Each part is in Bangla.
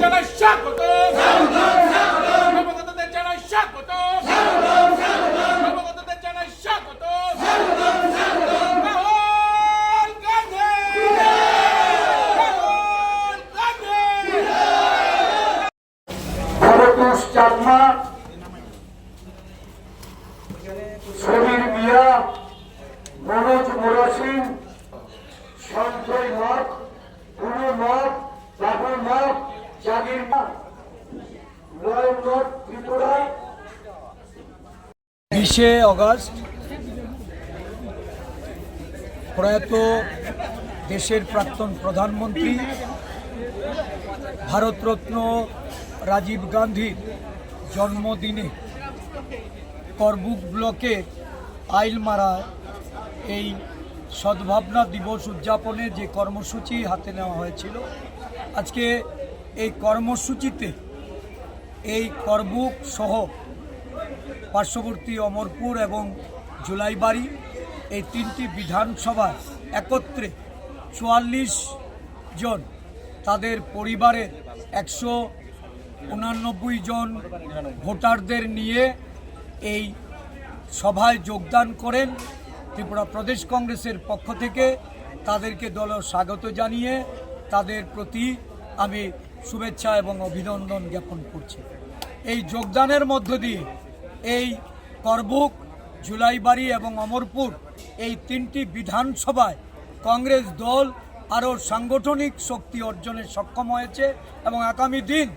জানাই স্বাগত। নবাগতদের জানাই স্বাগত। নবাগতদের জানাই স্বাগত। গান্ধী। চাকমা সমীর মিয়া, মনোজ মোরাসিং সঞ্জয় মঠ বিশে অগস্ট প্রয়াত দেশের প্রাক্তন প্রধানমন্ত্রী, ভারতরত্ন রাজীব গান্ধীর জন্মদিনে করবুক ব্লকে আইলমারা এই সদ্ভাবনা দিবস উদযাপনে যে কর্মসূচি হাতে নেওয়া হয়েছিল, আজকে এই কর্মসূচিতে এই করবুক সহ পার্শ্ববর্তী অমরপুর এবং জুলাইবাড়ি এই তিনটি বিধানসভা একত্রে চুয়াল্লিশ জন, তাদের পরিবারের একশো উনানব্বই জন ভোটারদের নিয়ে এই সভায় যোগদান করেন। ত্রিপুরা প্রদেশ কংগ্রেসের পক্ষ থেকে তাদেরকে দল স্বাগত জানিয়ে তাদের প্রতি আমি শুভেচ্ছা এবং অভিনন্দন জ্ঞাপন করছি। এই যোগদানের মধ্য দিয়ে এই করবুক, জুলাইবাড়ি এবং অমরপুর এই তিনটি বিধানসভায় কংগ্রেস দল আরও সাংগঠনিক শক্তি অর্জনে সক্ষম হয়েছে এবং আগামী দিন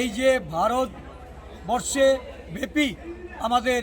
এই যে ভারত বর্ষে ব্যাপী আমাদের